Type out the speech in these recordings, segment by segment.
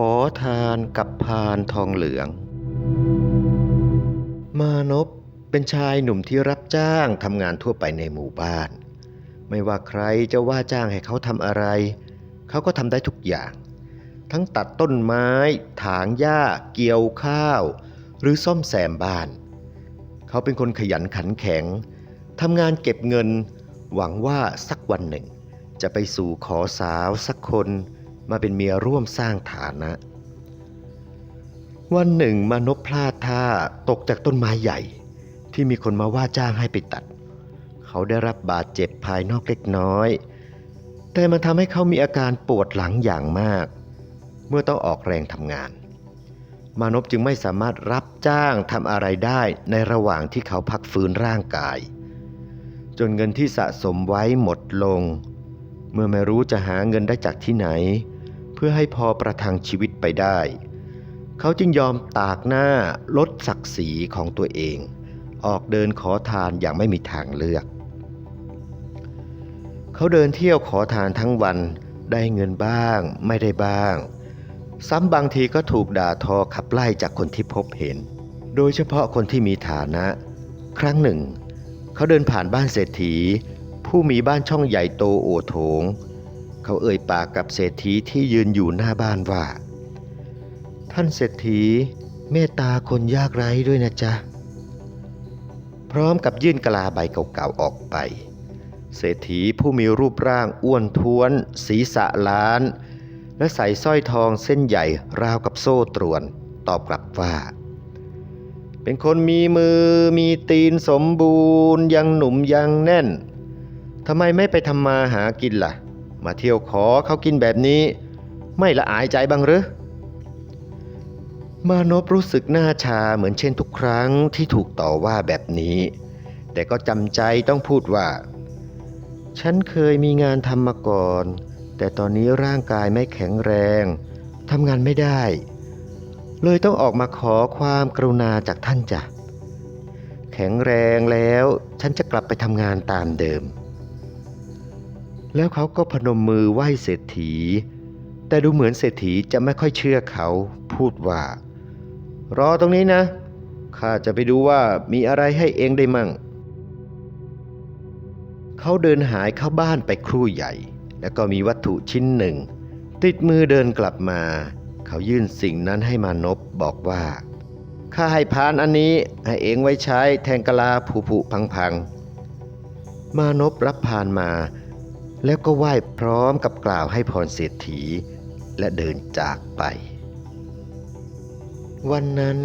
ขอทานกับพานทองเหลือง มานพเป็นชายหนุ่มที่รับจ้างทำงานทั่วไปในหมู่บ้าน ไม่ว่าใครจะว่าจ้างให้เขาทำอะไร เขาก็ทำได้ทุกอย่าง ทั้งตัดต้นไม้ ถางหญ้า เกี่ยวข้าว หรือซ่อมแซมบ้าน เขาเป็นคนขยันขันแข็งทำงานเก็บเงิน หวังว่าสักวันหนึ่ง จะไปสู่ขอสาวสักคน มาเป็นเมียร่วมสร้างฐานะ วันหนึ่งมานพพลาดท่าตกจากต้นไม้ใหญ่ ที่มีคนมาว่าจ้างให้ไปตัด เขาได้รับบาดเจ็บภายนอกเล็กน้อย แต่มันทำให้เขามีอาการปวดหลังอย่างมาก เมื่อต้องออกแรงทำงาน มานพจึงไม่สามารถรับจ้างทำอะไรได้ในระหว่างที่เขาพักฟื้นร่างกาย จนเงินที่สะสมไว้หมดลงเมื่อไม่รู้จะหาเงินได้จากที่ไหน พื่อให้พอประทังชีวิตไปได้ เขาจึงยอมตากหน้าลดศักดิ์ศรีของตัวเอง ออกเดินขอทานอย่างไม่มีทางเลือก เขาเดินเที่ยวขอทานทั้งวันได้เงินบ้าง ไม่ได้บ้าง ซ้ำบางทีก็ถูกด่าทอขับไล่จากคนที่พบเห็น โดยเฉพาะคนที่มีฐานะ ครั้งหนึ่ง เขาเดินผ่านบ้านเศรษฐี ผู้มีบ้านช่องใหญ่โตโอโถง เขาเอ่ยปากกับเศรษฐีที่ยืนอยู่หน้าบ้านว่า ท่านเศรษฐีเมตตาคนยากไร้ด้วยนะจ๊ะ พร้อมกับยื่นกลาใบเก่าๆออกไป เศรษฐีผู้มีรูปร่างอ้วนท้วน ศีรษะล้าน และใส่สร้อยทองเส้นใหญ่ราวกับโซ่ตรวน ตอบกลับว่า เป็นคนมีมือมีตีนสมบูรณ์ ยังหนุ่มยังแน่นทำไมไม่ไปทำมาหากินล่ะ มาเที่ยวขอเขากินแบบนี้ ไม่ละอายใจบ้างหรือมานพรู้สึกหน้าชาเหมือนเช่นทุกครั้งที่ถูกต่อว่าแบบนี้ แต่ก็จำใจต้องพูดว่า ฉันเคยมีงานทำมาก่อน แต่ตอนนี้ร่างกายไม่แข็งแรงทำงานไม่ได้ เลยต้องออกมาขอความกรุณาจากท่านจ้ะแข็งแรงแล้วฉันจะกลับไปทำงานตามเดิม แล้วเขาก็พนมมือไหว้เศรษฐี แต่ดูเหมือนเศรษฐีจะไม่ค่อยเชื่อเขาพูดว่า รอตรงนี้นะ ข้าจะไปดูว่ามีอะไรให้เองได้มั่ง เขาเดินหายเข้าบ้านไปครู่ใหญ่ แล้วก็มีวัตถุชิ้นหนึ่ง ติดมือเดินกลับมา เขายื่นสิ่งนั้นให้มานพบอกว่า ข้าให้พานอันนี้ให้เองไว้ใช้แทงกะลาผุผุพังพังมานพรับพานมา แล้วก็ไหว้พร้อมกับกล่าวให้พรเศรษฐี และเดินจากไป วันนั้น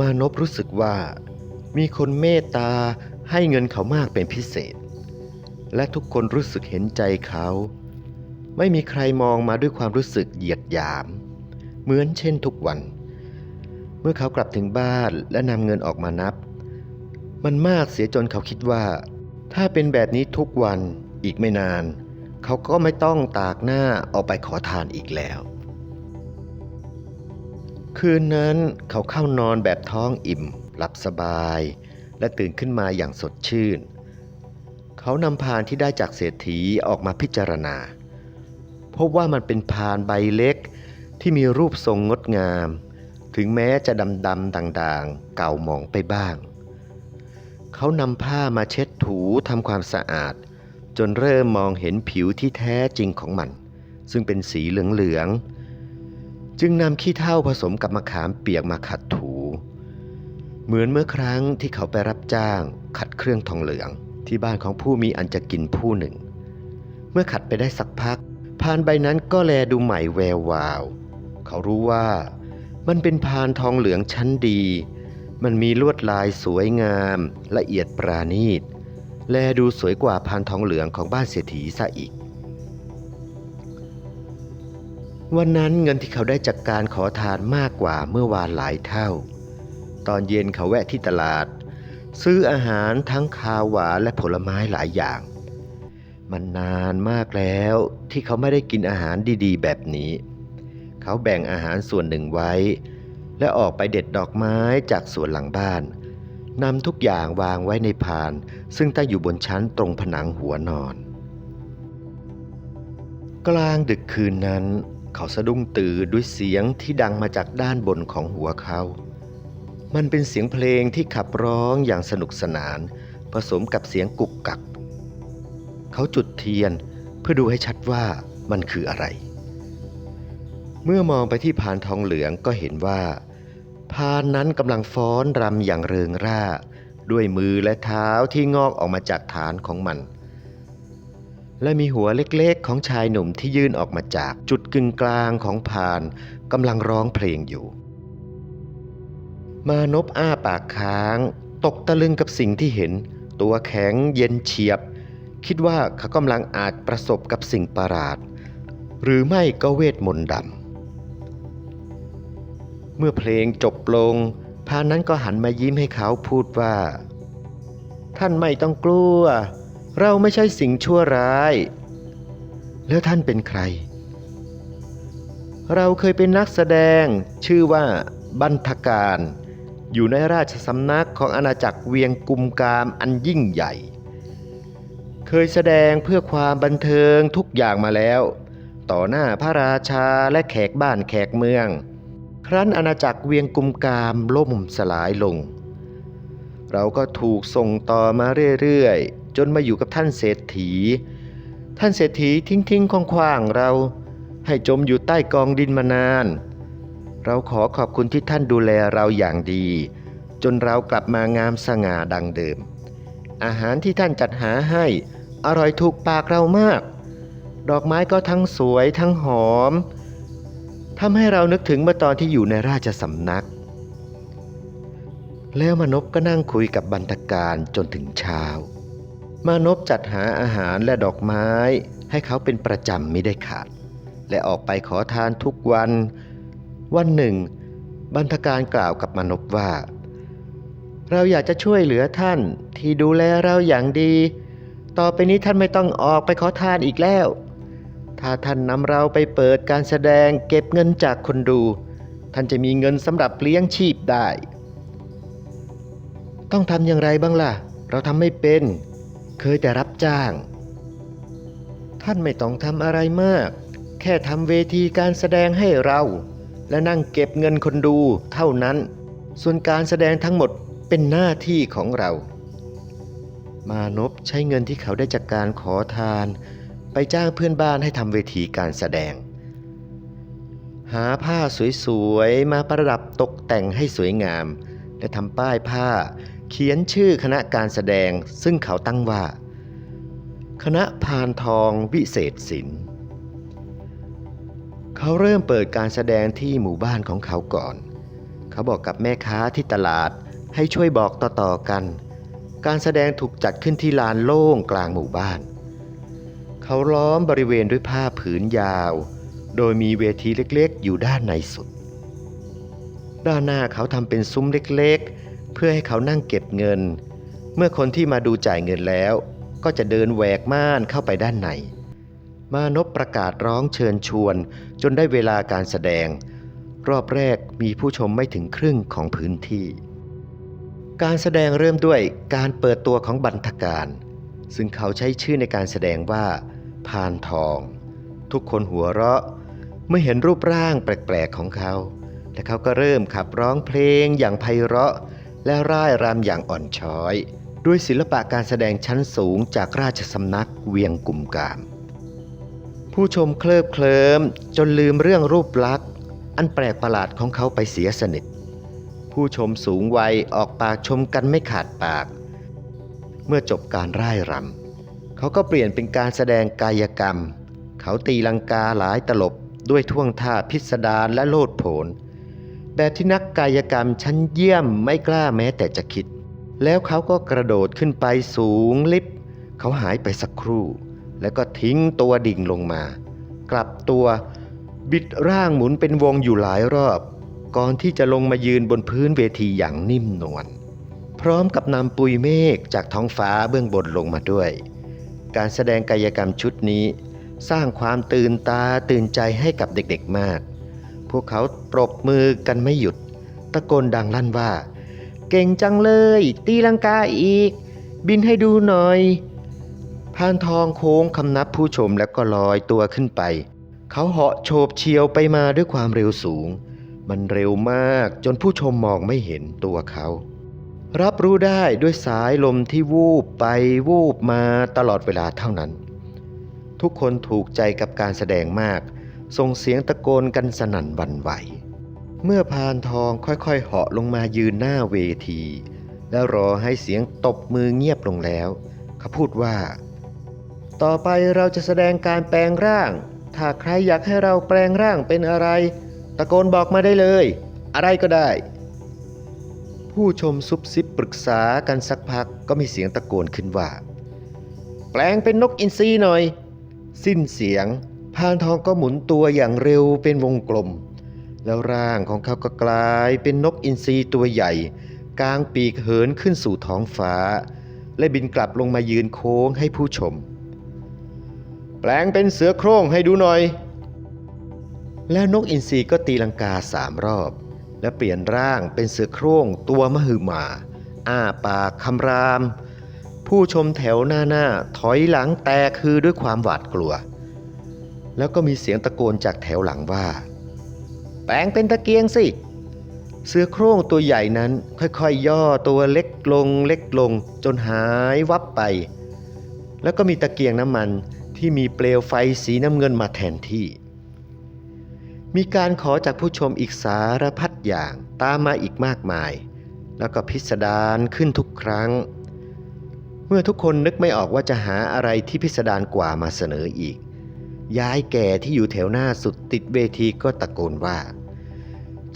มานพรู้สึกว่า มีคนเมตตาให้เงินเขามากเป็นพิเศษ และทุกคนรู้สึกเห็นใจเขา ไม่มีใครมองมาด้วยความรู้สึกเหยียดหยาม เหมือนเช่นทุกวัน เมื่อเขากลับถึงบ้านและนำเงินออกมานับ มันมากเสียจนเขาคิดว่า ถ้าเป็นแบบนี้ทุกวันอีกไม่นาน เขาก็ไม่ต้องตากหน้าออกไปขอทานอีกแล้ว คืนนั้นเขาเข้านอนแบบท้องอิ่ม หลับสบาย และตื่นขึ้นมาอย่างสดชื่น เขานำพานที่ได้จากเศรษฐีออกมาพิจารณา พบว่ามันเป็นพานใบเล็กที่มีรูปทรงงดงาม ถึงแม้จะดำๆด่างๆ เก่าหมองไปบ้าง เขานำผ้ามาเช็ดถูทำความสะอาด จนเริ่มมองเห็นผิวที่แท้จริงของมัน ซึ่งเป็นสีเหลืองๆ จึงนำขี้เถ้าผสมกับมะขามเปียกมาขัดถู เหมือนเมื่อครั้งที่เขาไปรับจ้างขัดเครื่องทองเหลือง ที่บ้านของผู้มีอันจะกินผู้หนึ่ง เมื่อขัดไปได้สักพักพานใบนั้นก็แลดูใหม่แวววาว เขารู้ว่ามันเป็นพานทองเหลืองชั้นดี มันมีลวดลายสวยงาม ละเอียดปราณีต แลดูสวยกว่าพานทองเหลืองของบ้านเศรษฐีซะอีก วันนั้นเงินที่เขาได้จากการขอทานมากกว่าเมื่อวานหลายเท่า ตอนเย็นเขาแวะที่ตลาด ซื้ออาหารทั้งคาวหวานและผลไม้หลายอย่าง มันนานมากแล้วที่เขาไม่ได้กินอาหารดีๆ แบบนี้ เขาแบ่งอาหารส่วนหนึ่งไว้ และออกไปเด็ดดอกไม้จากสวนหลังบ้าน นำทุกอย่างวางไว้ในพาน ซึ่งตั้งอยู่บนชั้นตรงผนังหัวนอน กลางดึกคืนนั้น เขาสะดุ้งตื่นด้วยเสียงที่ดังมาจากด้านบนของหัวเขา มันเป็นเสียงเพลงที่ขับร้องอย่างสนุกสนาน ผสมกับเสียงกุกกัก เขาจุดเทียนเพื่อดูให้ชัดว่ามันคืออะไร เมื่อมองไปที่พานทองเหลืองก็เห็นว่า พานนั้นกำลังฟ้อนรำอย่างเริงร่า ด้วยมือและเท้าที่งอกออกมาจากฐานของมัน และมีหัวเล็กๆของชายหนุ่มที่ยื่นออกมาจากจุดกึ่งกลางของพานกำลังร้องเพลงอยู่ มานพอ้าปากค้าง ตกตะลึงกับสิ่งที่เห็น ตัวแข็งเย็นเฉียบ คิดว่าเขากำลังอาจประสบกับสิ่งประหลาด หรือไม่ก็เวทมนต์ดำ เมื่อเพลงจบลงพานั้นก็หันมายิ้มให้เขาพูดว่า ท่านไม่ต้องกลัว เราไม่ใช่สิ่งชั่วร้าย แล้วท่านเป็นใคร เราเคยเป็นนักแสดงชื่อว่าบันทการ อยู่ในราชสำนักของอาณาจักรเวียงกุมกามอันยิ่งใหญ่ เคยแสดงเพื่อความบันเทิงทุกอย่างมาแล้ว ต่อหน้าพระราชาและแขกบ้านแขกเมือง ครั้นอาณาจักรเวียงกุมกามล่มสลายลง เราก็ถูกส่งต่อมาเรื่อยๆ จนมาอยู่กับท่านเศรษฐี ท่านเศรษฐีทิ้งทิ้งคว่างๆเราให้จมอยู่ใต้กองดินมานาน เราขอขอบคุณที่ท่านดูแลเราอย่างดี จนเรากลับมางามสง่าดังเดิม อาหารที่ท่านจัดหาให้อร่อยถูกปากเรามาก ดอกไม้ก็ทั้งสวยทั้งหอม ทำให้เรานึกถึงเมื่อตอนที่อยู่ในราชสำนัก แล้วมานพก็นั่งคุยกับบรรทการจนถึงเช้า มานพจัดหาอาหารและดอกไม้ให้เขาเป็นประจำไม่ได้ขาด และออกไปขอทานทุกวัน วันหนึ่ง บรรทการกล่าวกับมานพว่า เราอยากจะช่วยเหลือท่านที่ดูแลเราอย่างดี ต่อไปนี้ท่านไม่ต้องออกไปขอทานอีกแล้ว ถ้าท่านนำเราไปเปิดการแสดงเก็บเงินจากคนดู ท่านจะมีเงินสำหรับเลี้ยงชีพได้ ต้องทำอย่างไรบ้างล่ะ เราทำไม่เป็น เคยแต่รับจ้าง ท่านไม่ต้องทำอะไรมาก แค่ทำเวทีการแสดงให้เรา และนั่งเก็บเงินคนดูเท่านั้น ส่วนการแสดงทั้งหมดเป็นหน้าที่ของเรา มานพใช้เงินที่เขาได้จากการขอทาน ไปจ้างเพื่อนบ้านให้ทำเวทีการแสดง หาผ้าสวยๆ มาประดับตกแต่งให้สวยงาม และทำป้ายผ้าเขียนชื่อคณะการแสดงซึ่งเขาตั้งว่า คณะพานทองวิเศษศิลป์เขาเริ่มเปิดการแสดงที่หมู่บ้านของเขาก่อน เขาบอกกับแม่ค้าที่ตลาดให้ช่วยบอกต่อๆกัน การแสดงถูกจัดขึ้นที่ลานโล่งกลางหมู่บ้าน เขาล้อมบริเวณด้วยผ้าผืนยาว โดยมีเวทีเล็กๆ อยู่ด้านในสุด ด้านหน้าเขาทำเป็นซุ้มเล็กๆ เพื่อให้เขานั่งเก็บเงิน เมื่อคนที่มาดูจ่ายเงินแล้ว ก็จะเดินแหวกม่านเข้าไปด้านใน มานพประกาศร้องเชิญชวน จนได้เวลาการแสดง รอบแรกมีผู้ชมไม่ถึงครึ่งของพื้นที่ การแสดงเริ่มด้วยการเปิดตัวของบรรทการซึ่งเขาใช้ชื่อในการแสดงว่า พานทอง ทุกคนหัวเราะเมื่อเห็นรูปร่างแปลกๆของเขา และเขาก็เริ่มขับร้องเพลงอย่างไพเราะ และร่ายรำอย่างอ่อนช้อย ด้วยศิลปะการแสดงชั้นสูงจากราชสำนักเวียงกุมกาม ผู้ชมเคลิบเคลิ้มจนลืมเรื่องรูปลักษณ์ อันแปลกประหลาดของเขาไปเสียสนิท ผู้ชมสูงวัยออกปากชมกันไม่ขาดปาก เมื่อจบการร่ายรำ เขาก็เปลี่ยนเป็นการแสดงกายกรรม เขาตีลังกาหลายตลบด้วยท่วงท่าพิสดารและโลดโผนแบบที่นักกายกรรมชั้นเยี่ยมไม่กล้าแม้แต่จะคิด แล้วเขาก็กระโดดขึ้นไปสูงลิบ เขาหายไปสักครู่ แล้วก็ทิ้งตัวดิ่งลงมา กลับตัวบิดร่างหมุนเป็นวงอยู่หลายรอบ ก่อนที่จะลงมายืนบนพื้นเวทีอย่างนิ่มนวลพร้อมกับนำปุยเมฆจากท้องฟ้าเบื้องบนลงมาด้วย การแสดงกายกรรมชุดนี้ สร้างความตื่นตาตื่นใจให้กับเด็กๆมาก พวกเขาปรบมือกันไม่หยุด ตะโกนดังลั่นว่า เก่งจังเลย ตีลังกาอีก บินให้ดูหน่อยพานทองโค้งคำนับผู้ชมแล้วก็ลอยตัวขึ้นไป เขาเหาะโฉบเฉียวไปมาด้วยความเร็วสูง มันเร็วมากจนผู้ชมมองไม่เห็นตัวเขา รับรู้ได้ด้วยสายลมที่วูบไปวูบมาตลอดเวลาเท่านั้น ทุกคนถูกใจกับการแสดงมาก ส่งเสียงตะโกนกันสนั่นวันไหว เมื่อพานทองค่อยๆเหาะลงมายืนหน้าเวที แล้วรอให้เสียงตบมือเงียบลงแล้ว เขาพูดว่า ต่อไปเราจะแสดงการแปลงร่าง ถ้าใครอยากให้เราแปลงร่างเป็นอะไร ตะโกนบอกมาได้เลย อะไรก็ได้ ผู้ชมซุบซิบปรึกษากันสักพักก็มีเสียงตะโกนขึ้นว่า แปลงเป็นนกอินทรีหน่อย สิ้นเสียงพานทองก็หมุนตัวอย่างเร็วเป็นวงกลม แล้วร่างของเขาก็กลายเป็นนกอินทรีตัวใหญ่ กลางปีกเหินขึ้นสู่ท้องฟ้า และบินกลับลงมายืนโค้งให้ผู้ชม แปลงเป็นเสือโคร่งให้ดูหน่อย แล้วนกอินทรีก็ตีลังกาสามรอบ และเปลี่ยนร่างเป็นเสือโคร่งตัวมหึมา อ้าปากคำราม ผู้ชมแถวหน้าหน้าถอยหลังแตกคือด้วยความหวาดกลัว แล้วก็มีเสียงตะโกนจากแถวหลังว่า แปลงเป็นตะเกียงสิ เสือโคร่งตัวใหญ่นั้นค่อยๆยย่อตัวเล็กลงเล็กลงจนหายวับไป แล้วก็มีตะเกียงน้ำมันที่มีเปลวไฟสีน้ำเงินมาแทนที่มีการขอจากผู้ชมอีกสารพัด อย่างตามมาอีกมากมาย แล้วก็พิสดารขึ้นทุกครั้ง เมื่อทุกคนนึกไม่ออกว่าจะหาอะไรที่พิสดารกว่ามาเสนออีก ยายแก่ที่อยู่แถวหน้าสุดติดเวทีก็ตะโกนว่า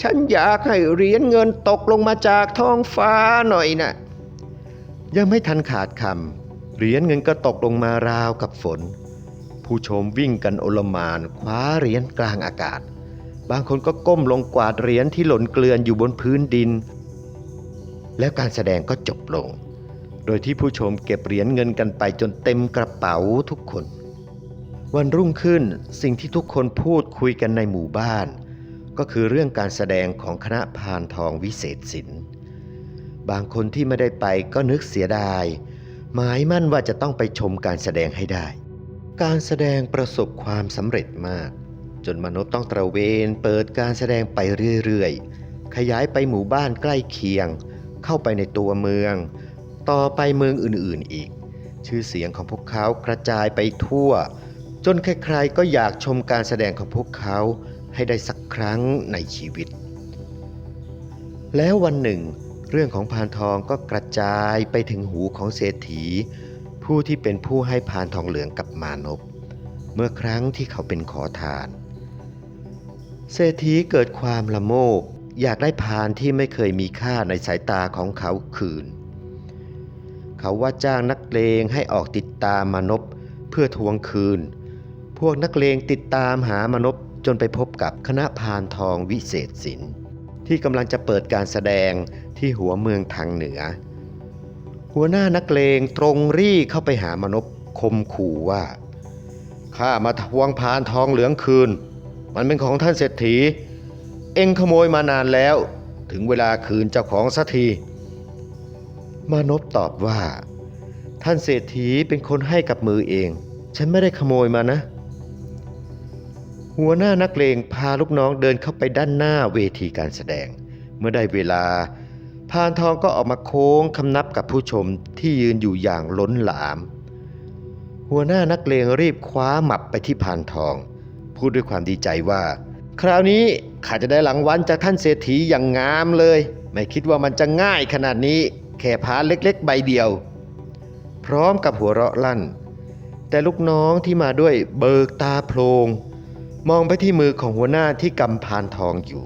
ฉันอยากให้เหรียญเงินตกลงมาจากท้องฟ้าหน่อยนะยังไม่ทันขาดคำเหรียญเงินก็ตกลงมาราวกับฝน ผู้ชมวิ่งกันโอลมานคว้าเหรียญกลางอากาศ บางคนก็ก้มลงกวาดเหรียญที่หล่นเกลื่อนอยู่บนพื้นดิน แล้วการแสดงก็จบลง โดยที่ผู้ชมเก็บเหรียญเงินกันไปจนเต็มกระเป๋าทุกคน วันรุ่งขึ้นสิ่งที่ทุกคนพูดคุยกันในหมู่บ้าน ก็คือเรื่องการแสดงของคณะพานทองวิเศษศิลป์บางคนที่ไม่ได้ไปก็นึกเสียดาย หมายมั่นว่าจะต้องไปชมการแสดงให้ได้ การแสดงประสบความสำเร็จมาก จนมนุษย์ต้องตระเวนเปิดการแสดงไปเรื่อยๆ ขยายไปหมู่บ้านใกล้เคียง เข้าไปในตัวเมือง ต่อไปเมืองอื่นๆอีก ชื่อเสียงของพวกเขากระจายไปทั่ว จนใครๆก็อยากชมการแสดงของพวกเขาให้ได้สักครั้งในชีวิต แล้ววันหนึ่ง เรื่องของพานทองก็กระจายไปถึงหูของเศรษฐี ผู้ที่เป็นผู้ให้พานทองเหลืองกับมานพเมื่อครั้งที่เขาเป็นขอทาน เศรษฐีเกิดความละโมบอยากได้พานที่ไม่เคยมีค่าในสายตาของเขาคืน เขาว่าจ้างนักเลงให้ออกติดตามมานพเพื่อทวงคืน พวกนักเลงติดตามหามานพจนไปพบกับคณะพานทองวิเศษศิลป์ที่กำลังจะเปิดการแสดงที่หัวเมืองทางเหนือ หัวหน้านักเลงตรงรี่เข้าไปหามานพคมขู่ว่าข้ามาทวงพานทองเหลืองคืน มันเป็นของท่านเศรษฐี เอ็งขโมยมานานแล้ว ถึงเวลาคืนเจ้าของสักที มานพตอบว่า ท่านเศรษฐีเป็นคนให้กับมือเอง ฉันไม่ได้ขโมยมานะ หัวหน้านักเลงพาลูกน้องเดินเข้าไปด้านหน้าเวทีการแสดง เมื่อได้เวลาพานทองก็ออกมาโค้งคำนับกับผู้ชมที่ยืนอยู่อย่างล้นหลาม หัวหน้านักเลงรีบคว้าหมับไปที่พานทอง พูดด้วยความดีใจว่า คราวนี้ข้าจะได้หลังวันจากท่านเศรษฐีอย่างงามเลย ไม่คิดว่ามันจะง่ายขนาดนี้ แค่พาเล็กๆ ใบเดียว พร้อมกับหัวเราะลั่น แต่ลูกน้องที่มาด้วยเบิกตาโพลงมองไปที่มือของหัวหน้าที่กำพานทองอยู่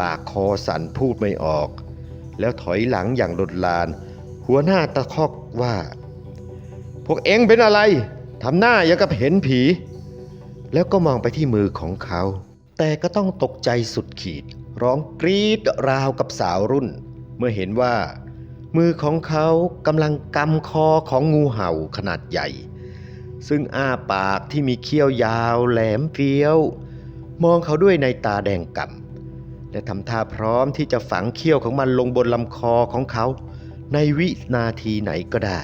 ปากคอสั่นพูดไม่ออก แล้วถอยหลังอย่างหลดลาน หัวหน้าตะคอกว่า พวกเอ็งเป็นอะไรทำหน้าอย่างกับเห็นผี แล้วก็มองไปที่มือของเขา แต่ก็ต้องตกใจสุดขีด ร้องกรีดราวกับสาวรุ่น เมื่อเห็นว่า มือของเขากำลังกำคอของงูเห่าขนาดใหญ่ ซึ่งอ้าปากที่มีเขี้ยวยาวแหลมเฟี้ยว มองเขาด้วยในตาแดงก่ำและทำท่าพร้อมที่จะฝังเขี้ยวของมันลงบนลำคอของเขา ในวินาทีไหนก็ได้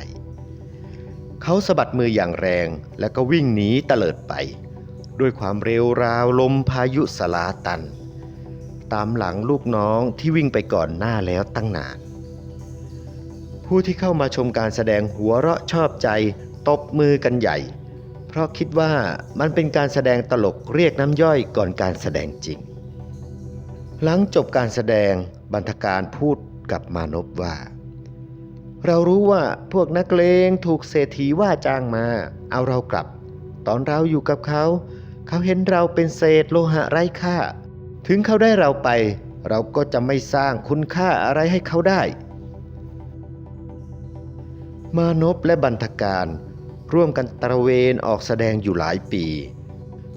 เขาสะบัดมืออย่างแรงแล้วก็วิ่งหนีเตลิดไป ด้วยความเร็วราวลมพายุสลาตัน ตามหลังลูกน้องที่วิ่งไปก่อนหน้าแล้วตั้งนาน ผู้ที่เข้ามาชมการแสดงหัวเราะชอบใจตบมือกันใหญ่ เพราะคิดว่ามันเป็นการแสดงตลกเรียกน้ำย่อยก่อนการแสดงจริง หลังจบการแสดงบรรทการพูดกับมานพว่า เรารู้ว่าพวกนักเลงถูกเศรษฐีว่าจ้างมา เอาเรากลับ ตอนเราอยู่กับเขา เขาเห็นเราเป็นเศษโลหะไร้ค่า ถึงเขาได้เราไป เราก็จะไม่สร้างคุณค่าอะไรให้เขาได้ มานพและบรรทการ ร่วมกันตระเวนออกแสดงอยู่หลายปี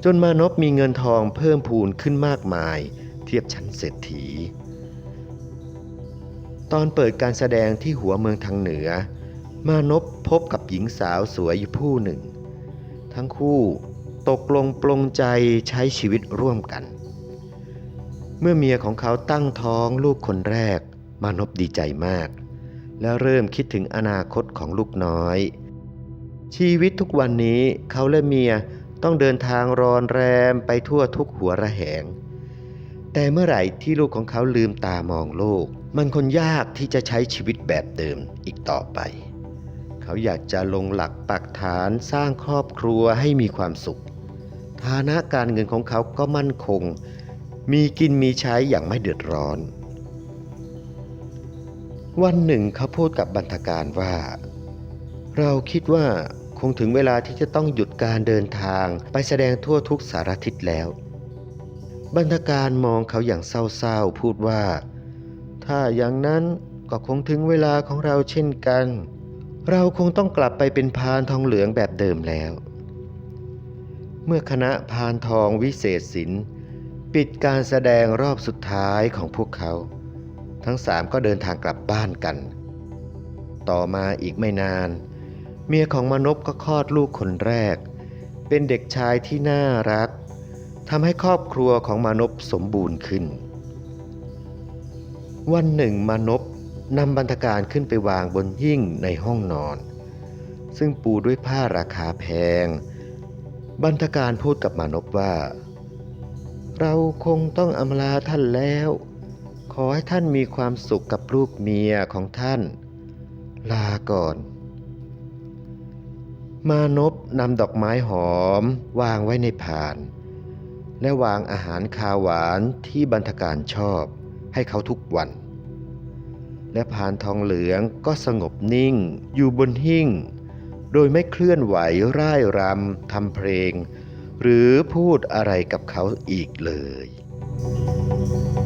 จนมานพมีเงินทองเพิ่มพูนขึ้นมากมาย เทียบชั้นเศรษฐี ตอนเปิดการแสดงที่หัวเมืองทางเหนือ มานพพบกับหญิงสาวสวยอยู่ผู้หนึ่ง ทั้งคู่ ตกลงปลงใจใช้ชีวิตร่วมกัน เมื่อเมียของเขาตั้งท้องลูกคนแรก มานพดีใจมาก และเริ่มคิดถึงอนาคตของลูกน้อย ชีวิตทุกวันนี้เขาและเมียต้องเดินทางรอนแรมไปทั่วทุกหัวระแหง แต่เมื่อไหร่ที่ลูกของเขาลืมตามองโลก มันคนยากที่จะใช้ชีวิตแบบเดิมอีกต่อไป เขาอยากจะลงหลักปักฐานสร้างครอบครัวให้มีความสุข ฐานะการเงินของเขาก็มั่นคง มีกินมีใช้อย่างไม่เดือดร้อน วันหนึ่งเขาพูดกับบรรทการว่า เราคิดว่าคงถึงเวลาที่จะต้องหยุดการเดินทางไปแสดงทั่วทุกสารทิศแล้ว บรรทการมองเขาอย่างเศร้าๆพูดว่า ถ้าอย่างนั้นก็คงถึงเวลาของเราเช่นกัน เราคงต้องกลับไปเป็นพานทองเหลืองแบบเดิมแล้ว เมื่อคณะพานทองวิเศษศิลป์ปิดการแสดงรอบสุดท้ายของพวกเขา ทั้งสามก็เดินทางกลับบ้านกัน ต่อมาอีกไม่นาน เมียของมนพก็คลอดลูกคนแรก เป็นเด็กชายที่น่ารักทำให้ครอบครัวของมานพสมบูรณ์ขึ้น วันหนึ่งมานพนำบรรทการขึ้นไปวางบนหิ้งในห้องนอน ซึ่งปูด้วยผ้าราคาแพง บรรทการพูดกับมานพว่า เราคงต้องอำลาท่านแล้ว ขอให้ท่านมีความสุขกับลูกเมียของท่าน ลาก่อน มานพนำดอกไม้หอมวางไว้ในพาน และวางอาหารคาวหวานที่บรรทการชอบให้เขาทุกวัน และพานทองเหลืองก็สงบนิ่งอยู่บนหิ้ง โดยไม่เคลื่อนไหวร่ายรำทำเพลง หรือพูดอะไรกับเขาอีกเลย「